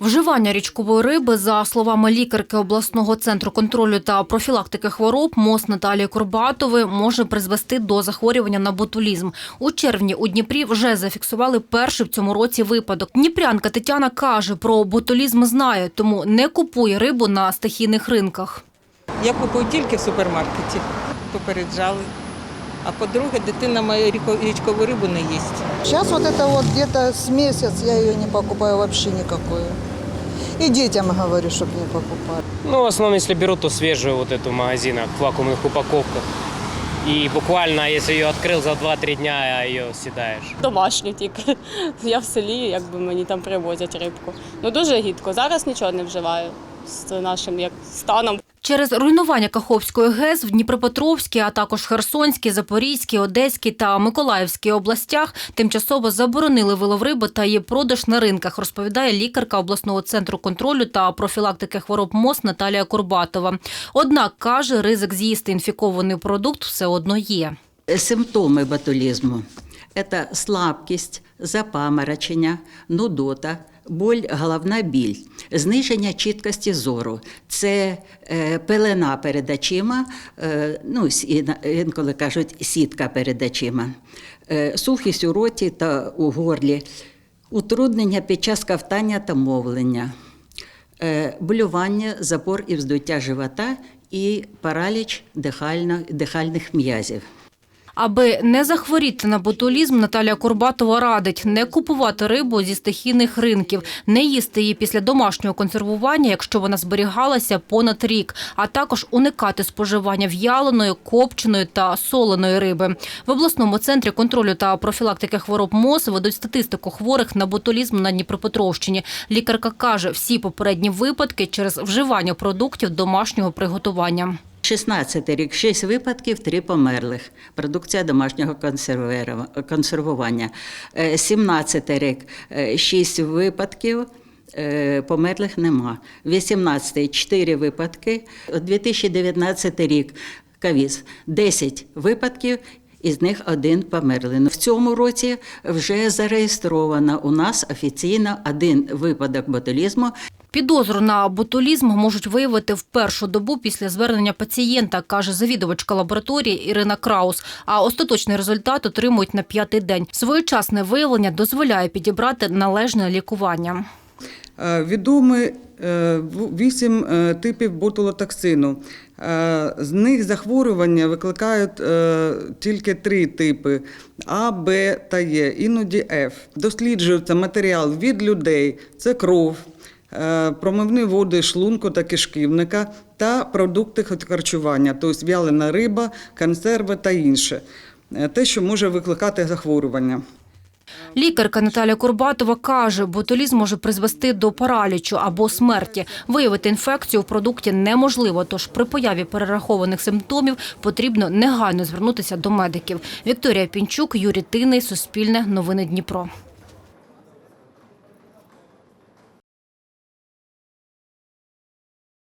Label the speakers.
Speaker 1: Вживання річкової риби, за словами лікарки обласного центру контролю та профілактики хвороб МОЗ Наталії Курбатової, може призвести до захворювання на ботулізм. У червні у Дніпрі вже зафіксували перший в цьому році випадок. Дніпрянка Тетяна каже, про ботулізм знає, тому не купує рибу на стихійних ринках.
Speaker 2: Я купую тільки в супермаркеті. Попереджали. А по-друге, дитина моя ріко- річкову рибу не їсть.
Speaker 3: Сейчас вот это вот где-то с месяц я ее не покупаю вообще никакую. И детям говорю, чтобы не покупали.
Speaker 4: Ну, в основном, если берут, то свежую вот эту в магазинах, в вакуумных упаковках. И буквально, если ее открыл за 2-3 дня, ее съедаешь.
Speaker 5: Домашню тільки. Я в селі, якби мені там привозять рибку. Ну дуже гідко. Зараз нічого не вживаю з нашим як станом.
Speaker 1: Через руйнування Каховської ГЕС в Дніпропетровській, а також Херсонській, Запорізькій, Одеській та Миколаївській областях тимчасово заборонили вилов риби та її продаж на ринках, розповідає лікарка обласного центру контролю та профілактики хвороб МОЗ Наталія Курбатова. Однак каже, ризик з'їсти інфікований продукт все одно є.
Speaker 6: Симптоми ботулізму – це слабкість, запаморочення, нудота, боль, головна біль, зниження чіткості зору, це е, пелена перед очима, е, ну, інколи кажуть сітка перед очима, е, сухість у роті та у горлі, утруднення під час ковтання та мовлення, е, болювання, запор і вздуття живота і параліч дихально- дихальних м'язів.
Speaker 1: Аби не захворіти на ботулізм, Наталія Курбатова радить не купувати рибу зі стихійних ринків, не їсти її після домашнього консервування, якщо вона зберігалася понад рік, а також уникати споживання в'яленої, копченої та соленої риби. В обласному центрі контролю та профілактики хвороб МОЗ ведуть статистику хворих на ботулізм на Дніпропетровщині. Лікарка каже, всі попередні випадки через вживання продуктів домашнього приготування.
Speaker 6: 16 рік, 6 випадків, 3 померлих. Продукція домашнього консервування. Е, 17 рік, 6 випадків. е, Померлих нема. 18 4 випадки. 2019 рік ковіз 10 випадків. Із них один померлий. В цьому році вже зареєстровано у нас офіційно один випадок ботулізму
Speaker 1: Підозру на ботулізм можуть виявити в першу добу після звернення пацієнта, каже завідувачка лабораторії Ірина Краус. А остаточний результат отримують на п'ятий день. Своєчасне виявлення дозволяє підібрати належне лікування.
Speaker 7: Е, Відомі е, вісім е, типів ботулотоксину. З них захворювання викликають тільки три типи А, Б та Е, іноді Ф. Досліджується матеріал від людей, це кров, промивні води шлунку та кишківника та продукти харчування, тобто вялена риба, консерви та інше. Е, Те, що може викликати захворювання.
Speaker 1: Лікарка Наталя Курбатова каже, ботулізм може призвести до паралічу або смерті. Виявити інфекцію в продукті неможливо, тож при появі перерахованих симптомів потрібно негайно звернутися до медиків. Вікторія Пінчук, Юрій Тиний, Суспільне, Новини Дніпро.